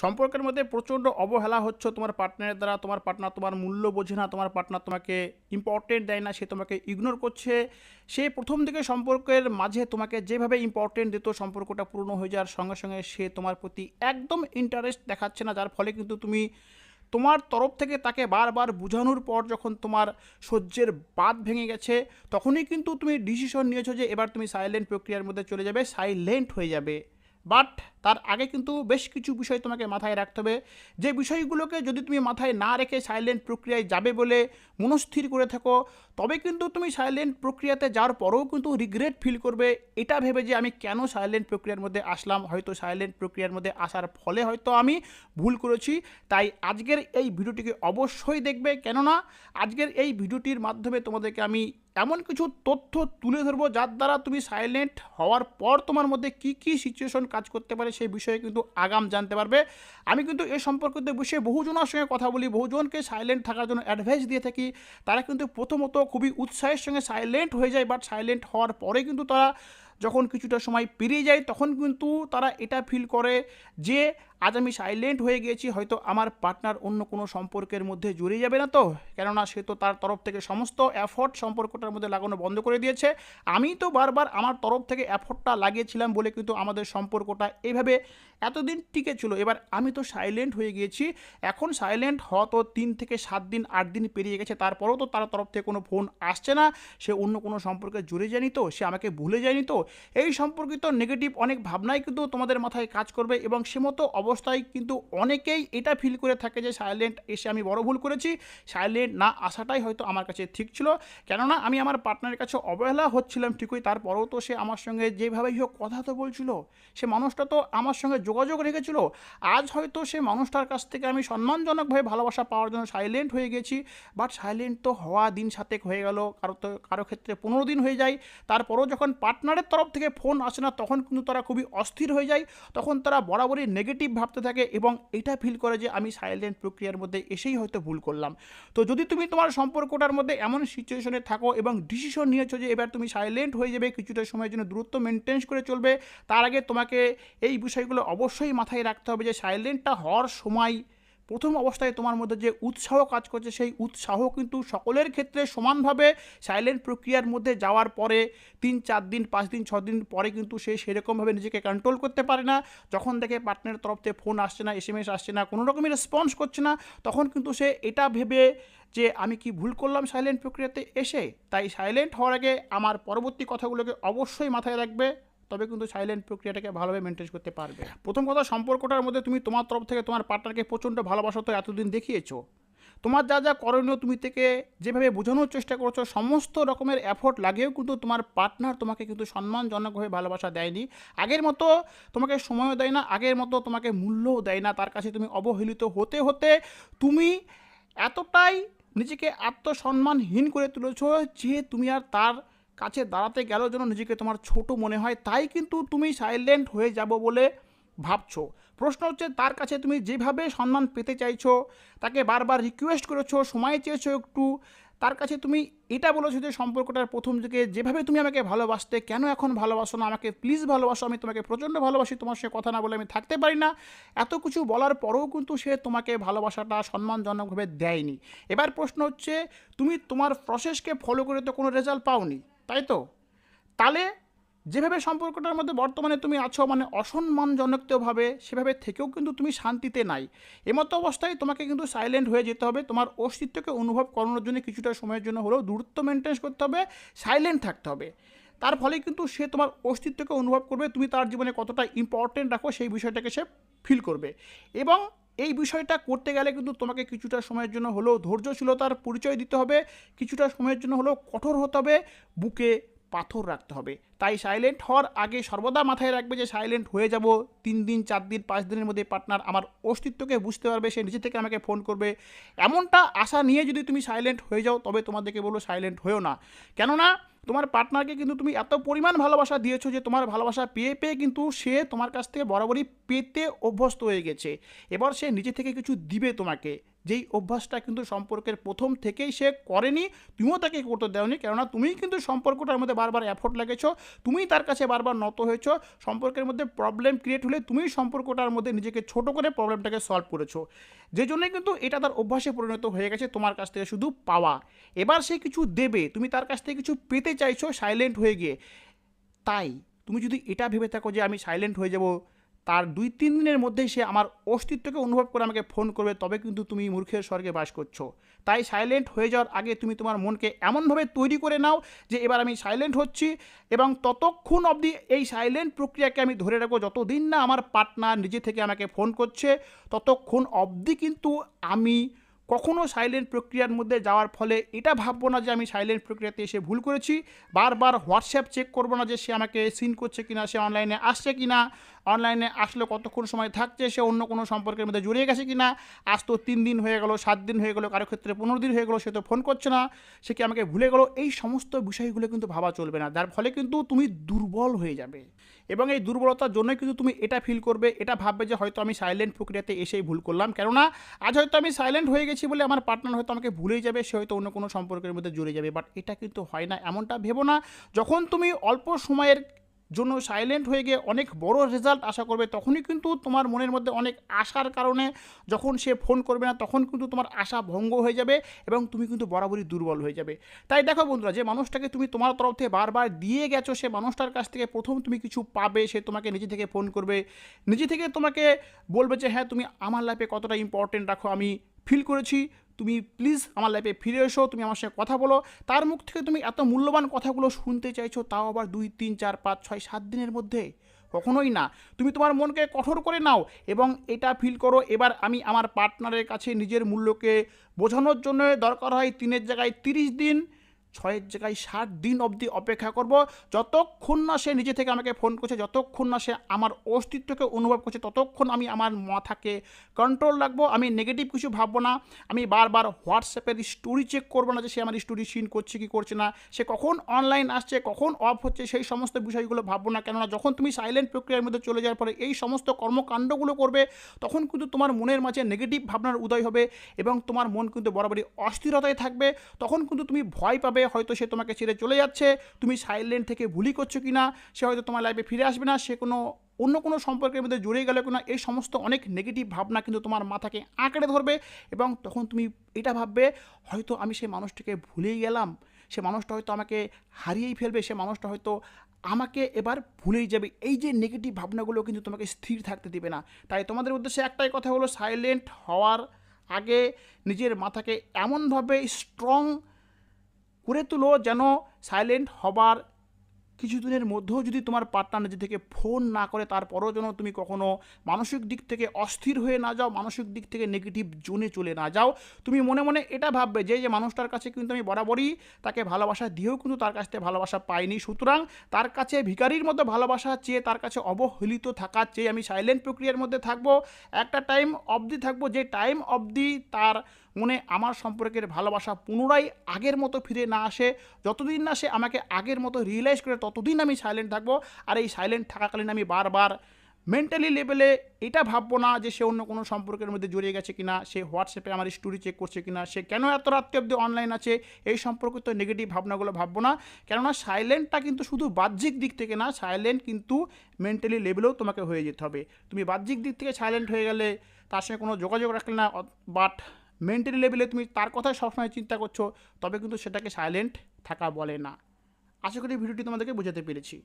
সম্পর্কের মধ্যে প্রচণ্ড অবহেলা হচ্ছে তোমার পার্টনারের দ্বারা, তোমার পার্টনার তোমার মূল্য বোঝে না, তোমার পার্টনার তোমাকে ইম্পর্টেন্ট দেয় না, সে তোমাকে ইগনোর করছে। সে প্রথম থেকে সম্পর্কের মাঝে তোমাকে যেভাবে ইম্পর্টেন্ট দিত, সম্পর্কটা পূর্ণ হয়ে যাওয়ার সঙ্গে সঙ্গে সে তোমার প্রতি একদম ইন্টারেস্ট দেখাচ্ছে না, যার ফলে কিন্তু তুমি তোমার তরফ থেকে তাকে বারবার বোঝানোর পর যখন তোমার সহ্যের বাদ ভেঙে গেছে, তখনই কিন্তু তুমি ডিসিশন নিয়েছো যে এবার তুমি সাইলেন্ট প্রক্রিয়ার মধ্যে চলে যাবে সাইলেন্ট হয়ে যাবে। বাট তার আগে কিন্তু বেশ কিছু বিষয় তোমাকে মাথায় রাখতে হবে। যে বিষয়গুলোকে যদি তুমি মাথায় না রেখে সাইলেন্ট প্রক্রিয়ায় যাবে বলে মনস্থির করে থাকো, তবে কিন্তু তুমি সাইলেন্ট প্রক্রিয়াতে যাওয়ার পরেও কিন্তু রিগ্রেট ফিল করবে। এটা ভেবে যে আমি কেন সাইলেন্ট প্রক্রিয়ার মধ্যে আসলাম, হয়তো সাইলেন্ট প্রক্রিয়ার মধ্যে আসার ফলে হয়তো আমি ভুল করেছি। তাই আজকের এই ভিডিওটিকে অবশ্যই দেখবে। কেননা আজকের এই ভিডিওটির মাধ্যমে তোমাদেরকে আমি এমন কিছু তথ্য তুলে ধরবো যার দ্বারা তুমি সাইলেন্ট হওয়ার পর তোমার মধ্যে কি কি সিচুয়েশন কাজ করতে পারে সেই বিষয়ে কিন্তু আগাম জানতে পারবে। আমি কিন্তু এ সম্পর্কিত বিষয়ে বহুজনের সঙ্গে কথা বলি, বহুজনকে সাইলেন্ট থাকার জন্য অ্যাডভাইস দিয়ে থাকি। তারা কিন্তু প্রথমত খুবই উৎসাহের সঙ্গে সাইলেন্ট হয়ে যায় বাট সাইলেন্ট হওয়ার পরে কিন্তু তারা যখন কিছুটা সময় পেরিয়ে যায়, তখন কিন্তু তারা এটা ফিল করে যে, আজ আমি সাইলেন্ট হয়ে গিয়েছি, হয়তো আমার পার্টনার অন্য কোনো সম্পর্কের মধ্যে জুড়ে যাবে না তো। কেননা সে তো তার তরফ থেকে সমস্ত এফর্ট সম্পর্কটার মধ্যে লাগানো বন্ধ করে দিয়েছে। আমি তো বারবার আমার তরফ থেকে এফর্টটা লাগিয়েছিলাম বলে কিন্তু আমাদের সম্পর্কটা এইভাবে এতদিন টিকে ছিল। এবার আমি তো সাইলেন্ট হয়ে গিয়েছি। এখন সাইলেন্ট হওয়া তো তিন থেকে সাত দিন, আট দিন পেরিয়ে গেছে। তারপরেও তো তার তরফ থেকে কোনো ফোন আসছে না। সে অন্য কোনো সম্পর্কে জুড়ে যায়নি তো? সে আমাকে ভুলে যায়নি তো? এই সম্পর্কিত নেগেটিভ অনেক ভাবনাই কিন্তু তোমাদের মাথায় কাজ করবে এবং সে মতো অবস্থায় কিন্তু অনেকেই এটা ফিল করে থাকে যে সাইলেন্ট এসে আমি বড় ভুল করেছি। সাইলেন্ট না আসাটাই হয়তো আমার কাছে ঠিক ছিল। কেননা আমি আমার পার্টনারের কাছে অবহেলা হচ্ছিলাম ঠিকই। তারপরেও তো সে আমার সঙ্গে যেভাবেই হোক কথা তো বলছিল। সে মানুষটা তো আমার সঙ্গে যোগাযোগ রেখেছিল। আজ হয়তো সে মানুষটার কাছ থেকে আমি সম্মানজনকভাবে ভালোবাসা পাওয়ার জন্য সাইলেন্ট হয়ে গেছি। বাট সাইলেন্ট তো হওয়া দিন সাতেক হয়ে গেল। কারও তো, কারও ক্ষেত্রে পনেরো দিন হয়ে যায়। তারপরও যখন পার্টনারের তরফ থেকে ফোন আসে না, তখন কিন্তু তারা খুবই অস্থির হয়ে যায়। তখন তারা বরাবরই নেগেটিভ ভাবতে থাকে এবং এটা ফিল করে যে আমি সাইলেন্ট প্রক্রিয়ার মধ্যে এসেই হয়তো ভুল করলাম। তো যদি তুমি তোমার সম্পর্কটার মধ্যে এমন সিচুয়েশনে থাকো এবং ডিসিশন নিয়েছো যে এবার তুমি সাইলেন্ট হয়ে যাবে, কিছুটা সময়ের জন্য দূরত্ব মেনটেন করে চলবে, তার আগে তোমাকে এই বিষয়গুলো অবশ্যই মাথায় রাখতে হবে যে সাইলেন্টটা হওয়ার সময় প্রথম অবস্থায় তোমার মধ্যে যে উৎসাহ কাজ করছে, সেই উৎসাহ কিন্তু সকলের ক্ষেত্রে সমানভাবে সাইলেন্ট প্রক্রিয়ার মধ্যে যাওয়ার পরে তিন, চার দিন, পাঁচ দিন, ছ দিন পরে কিন্তু সে সেরকমভাবে নিজেকে কন্ট্রোল করতে পারে না। যখন দেখে পার্টনারের তরফ থেকে ফোন আসছে না এস এম এস আসছে না, কোনো রকমের রেসপন্স করছে না, তখন কিন্তু সে এটা ভেবে যে আমি কি ভুল করলাম সাইলেন্ট প্রক্রিয়াতে এসে? তাই সাইলেন্ট হওয়ার আগে আমার পরবর্তী কথাগুলোকে অবশ্যই মাথায় রাখবে। তবে কিন্তু সাইলেন্ট প্রক্রিয়াটাকে ভালোভাবে মেনটেন করতে পারবে। প্রথম কথা, সম্পর্কটার মধ্যে তুমি তোমার তরফ থেকে তোমার পার্টনারকে প্রচণ্ড ভালোবাসা তো এতদিন দেখিয়েছো। তোমার যা যা করণীয় তুমি থেকে যেভাবে বোঝানোর চেষ্টা করছ, সমস্ত রকমের এফোর্ট লাগেও কিন্তু তোমার পার্টনার তোমাকে কিন্তু সম্মানজনকভাবে ভালোবাসা দেয়নি। আগের মতো তোমাকে সময়ও দেয় না, আগের মতো তোমাকে মূল্যও দেয় না। তার কাছে তুমি অবহেলিত হতে হতে তুমি এতটাই নিজেকে আত্মসম্মানহীন করে তুলেছ যে তুমি আর তার কাছে দাঁড়াতে গেলেও যেন নিজেকে তোমার ছোট মনে হয়, তাই কিন্তু তুমি সাইলেন্ট হয়ে যাব বলে ভাবছ। প্রশ্ন হচ্ছে, তার কাছে তুমি যেভাবে সম্মান পেতে চাইছো, তাকে বারবার রিকোয়েস্ট করেছ, সময় চেয়েছো একটু, তার কাছে তুমি এটা বলেছ যে সম্পর্কটার প্রথম দিকে যেভাবে তুমি আমাকে ভালোবাসতে, কেন এখন ভালোবাসো না, আমাকে প্লিজ ভালোবাসো, আমি তোমাকে প্রচণ্ড ভালোবাসি, তোমার সঙ্গে কথা না বলে আমি থাকতে পারি না। এত কিছু বলার পরেও কিন্তু সে তোমাকে ভালোবাসাটা সম্মানজনকভাবে দেয়নি। এবার প্রশ্ন হচ্ছে, তুমি তোমার প্রসেসকে ফলো করে তো কোনো রেজাল্ট পাওনি? তাই তো? তাহলে যেভাবে সম্পর্কটার মধ্যে বর্তমানে তুমি আছো মানে অসম্মানজনকভাবে সেভাবে থেকেও কিন্তু তুমি শান্তিতে নাই। এমতো অবস্থায় তোমাকে কিন্তু সাইলেন্ট হয়ে যেতে হবে। তোমার অস্তিত্বকে অনুভব করানোর জন্য কিছুটা সময়ের জন্য হলেও দূরত্ব মেনটেন করতে হবে সাইলেন্ট থাকতে হবে। তার ফলে কিন্তু সে তোমার অস্তিত্বকে অনুভব করবে, তুমি তার জীবনে কতটা ইম্পর্টেন্ট রাখো সেই বিষয়টাকে সে ফিল করবে। এবং এই বিষয়টা করতে গেলে কিন্তু তোমাকে কিছুটা সময়ের জন্য হলেও ধৈর্যশীলতার পরিচয় দিতে হবে, কিছুটা সময়ের জন্য হলেও কঠোর হতে হবে, বুকে পাথর রাখতে হবে। তাই সাইলেন্ট হওয়ার আগে সর্বদা মাথায় রাখবে যে সাইলেন্ট হয়ে যাব। তিন দিন, চার দিন, পাঁচ দিনের মধ্যে পার্টনার আমার অস্তিত্বকে বুঝতে পারবে, সে নিজে থেকে আমাকে ফোন করবে। এমনটা আশা নিয়ে যদি তুমি সাইলেন্ট হয়ে যাও, তবে তোমাদেরকে বলব সাইলেন্ট হয়েও না। কেননা, তোমার পার্টনারকে কিন্তু তুমি এত পরিমাণ ভালোবাসা দিয়েছ যে তোমার ভালোবাসা পেয়ে পেয়ে কিন্তু সে তোমার কাছ থেকে বরাবরই পেতে অভ্যস্ত হয়ে গেছে। এবার সে নিজে থেকে কিছু দিবে তোমাকে। যেই অভ্যাসটা কিন্তু সম্পর্কের প্রথম থেকেই সে করেনি, তুমিও তাকে করতে দেওনি। কেননা, তুমিই কিন্তু সম্পর্কটার মধ্যে বারবার এফোর্ট লেগেছো তুমিই তার কাছে বারবার নত হয়েছো, সম্পর্কের মধ্যে প্রবলেম ক্রিয়েট হলে তুমিই সম্পর্কটার মধ্যে নিজেকে ছোট করে প্রবলেমটাকে সলভ করেছ। যে জন্যই কিন্তু এটা তার অভ্যাসে পরিণত হয়ে গেছে তোমার কাছ থেকে শুধু পাওয়া। এবার সে কিছু দেবে, তুমি তার কাছ থেকে কিছু পেতে চাইছো সাইলেন্ট হয়ে গিয়ে। তাই তুমি যদি এটা ভেবে থাকো যে আমি সাইলেন্ট হয়ে যাব তার দুই, তিন দিনের মধ্যেই সে আমার অস্তিত্বকে অনুভব করে আমাকে ফোন করবে, তবে কিন্তু তুমি মূর্খের স্বর্গে বাস করছ। তাই সাইলেন্ট হয়ে যাওয়ার আগে তুমি তোমার মনকে এমনভাবে তৈরি করে নাও যে এবার আমি সাইলেন্ট হচ্ছি এবং ততক্ষণ অবধি এই সাইলেন্ট প্রক্রিয়াকে আমি ধরে রাখব। যতদিন না আমার পার্টনার নিজে থেকে আমাকে ফোন করছে, ততক্ষণ অবধি কিন্তু আমি কখনো সাইলেন্ট প্রক্রিয়ার মধ্যে যাওয়ার ফলে এটা ভাববো না যে আমি সাইলেন্ট প্রক্রিয়াতে এসে ভুল করেছি। বারবার হোয়াটসঅ্যাপ চেক করব না যে সে আমাকে সিন করছে কিনা, সে অনলাইনে আসছে কিনা অনলাইনে আসলে কতক্ষণ সময় থাকছে, সে অন্য কোনো সম্পর্কের মধ্যে জড়িয়ে গেছে কিনা, আজ তো তিন দিন হয়ে গেলো, সাত দিন হয়ে গেলো, কারও ক্ষেত্রে পনেরো দিন হয়ে গেলো, সে তো ফোন করছে না, সে কি আমাকে ভুলে গেলো? এই সমস্ত বিষয়গুলো কিন্তু ভাবা চলবে না। যার ফলে কিন্তু তুমি দুর্বল হয়ে যাবে। এবং এই দুর্বলতার জন্যই কিন্তু তুমি এটা ফিল করবে, এটা ভাববে যে হয়তো আমি সাইলেন্ট প্রক্রিয়াতে এসেই ভুল করলাম। কেননা, আজ হয়তো আমি সাইলেন্ট হয়ে গেছি বলে আমার পার্টনার হয়তো আমাকে ভুলেই যাবে, সে হয়তো অন্য কোনো সম্পর্কের মধ্যে জুড়ে যাবে বাট এটা কিন্তু হয় না, এমনটা ভেবো না। যখন তুমি অল্প সময়ের জন্য সাইলেন্ট হয়ে গিয়ে অনেক বড় রেজাল্ট আশা করবে, তখনই কিন্তু তোমার মনের মধ্যে অনেক আশার কারণে যখন সে ফোন করবে না, তখন কিন্তু তোমার আশা ভঙ্গ হয়ে যাবে এবং তুমি কিন্তু বরাবরই দুর্বল হয়ে যাবে। তাই দেখো বন্ধুরা, যে মানুষটাকে তুমি তোমার তরফ থেকে বারবার দিয়ে গেছো, সে মানুষটার কাছ থেকে প্রথম তুমি কিছু পাবে, সে তোমাকে নিজে থেকে ফোন করবে। নিজে থেকে তোমাকে বলবে যে হ্যাঁ তুমি আমার লাইফে কতটা ইম্পর্টেন্ট রাখো, আমি ফিল করেছি, তুমি প্লিজ আমার লাইফে ফিরে এসো, তুমি আমার সাথে কথা বলো। তার মুখ থেকে তুমি এত মূল্যবান কথাগুলো শুনতে চাইছো, তাও আবার দুই, তিন, চার, পাঁচ, ছয়, সাত দিনের মধ্যে? কখনোই না। তুমি তোমার মনকে কঠোর করে নাও এবং এটা ফিল করো। এবার আমি আমার পার্টনারের কাছে নিজের মূল্যকে বোঝানোর জন্য দরকার হয় তিনের জায়গায় তিরিশ দিন। ছয়ের জায়গায় ষাট দিন অবধি অপেক্ষা করব। যতক্ষণ না সে নিজে থেকে আমাকে ফোন করছে, যতক্ষণ না সে আমার অস্তিত্বকে অনুভব করছে, ততক্ষণ আমি আমার মাথাকে কন্ট্রোল রাখব। আমি নেগেটিভ কিছু ভাববো না। আমি বারবার হোয়াটসঅ্যাপের স্টোরি চেক করব না যে সে আমার স্টোরি সিন করছে কি করছে না। সে কখন অনলাইন আসছে, কখন অফ হচ্ছে, সেই সমস্ত বিষয়গুলো ভাববো না। কেননা যখন তুমি সাইলেন্ট প্রক্রিয়ার মধ্যে চলে যাওয়ার পরে এই সমস্ত কর্মকাণ্ডগুলো করবে, তখন কিন্তু তোমার মনের মাঝে নেগেটিভ ভাবনার উদয় হবে এবং তোমার মন কিন্তু বরাবরই অস্থিরতায় থাকবে। তখন কিন্তু তুমি ভয় পাবে হয়তো সে তোমাকে ছেড়ে চলে যাচ্ছে, তুমি সাইলেন্ট থেকে ভুলই করছ কি না সে হয়তো তোমার লাইফে ফিরে আসবে না, সে কোনো, অন্য কোনো সম্পর্কের মধ্যে জড়িয়ে গেলে কোনো, এই সমস্ত অনেক নেগেটিভ ভাবনা কিন্তু তোমার মাথাকে আঁকড়ে ধরবে এবং তখন তুমি এটা ভাববে, হয়তো আমি সেই মানুষটিকে ভুলেই গেলাম, সে মানুষটা হয়তো আমাকে হারিয়েই ফেলবে, সে মানুষটা হয়তো আমাকে এবার ভুলেই যাবে, এই যে নেগেটিভ ভাবনাগুলো কিন্তু তোমাকে স্থির থাকতে দেবে না। তাই তোমাদের উদ্দেশ্যে একটাই কথা হলো সাইলেন্ট হওয়ার আগে নিজের মাথাকে এমনভাবে স্ট্রং করে তুলো যেন সাইলেন্ট হবার কিছুদিনের মধ্যেও যদি তোমার পার্টনার নিজে থেকে ফোন না করে, তারপরও যেন তুমি কখনো মানসিক দিক থেকে অস্থির হয়ে না যাও, মানসিক দিক থেকে নেগেটিভ জোনে চলে না যাও। তুমি মনে মনে এটা ভাববে যে যে মানুষটার কাছে কিন্তু আমি বরাবরই তাকে ভালোবাসা দিয়েও কিন্তু তার কাছ থেকে ভালোবাসা পাইনি। সুতরাং তার কাছে ভিকারির মতো ভালোবাসা চেয়ে, তার কাছে অবহেলিত থাকার চেয়ে আমি সাইলেন্ট প্রক্রিয়ার মধ্যে থাকব। একটা টাইম অবধি থাকব, যে টাইম অবধি তার মনে আমার সম্পর্কের ভালোবাসা পুনরায় আগের মতো ফিরে না আসে, যতদিন না সে আমাকে আগের মতো রিয়েলাইজ করে, ততদিন আমি সাইলেন্ট থাকব। আর এই সাইলেন্ট থাকাকালীন আমি বারবার মেন্টালি লেভেলে এটা ভাববো না যে সে অন্য কোনো সম্পর্কের মধ্যে জড়িয়ে গেছে কিনা, সে হোয়াটসঅ্যাপে আমার স্টোরি চেক করছে কিনা, সে কেন এত রাত্রি অব্দি অনলাইন আছে, এই সম্পর্কিত নেগেটিভ ভাবনাগুলো ভাববো না। কেননা সাইলেন্টটা কিন্তু শুধু বাহ্যিক দিক থেকে না সাইলেন্ট কিন্তু মেন্টালি লেভেলেও তোমাকে হয়ে যেতে হবে। তুমি বাহ্যিক দিক থেকে সাইলেন্ট হয়ে গেলে তার সঙ্গে কোনো যোগাযোগ রাখলে না বাট মেন্টালি লেভেলে তুমি তার কথাই সবসময় চিন্তা করছ, তবে কিন্তু সেটাকে সাইলেন্ট থাকা বলে না। আশা করি ভিডিওটি তোমাদেরকে বোঝাতে পেরেছি।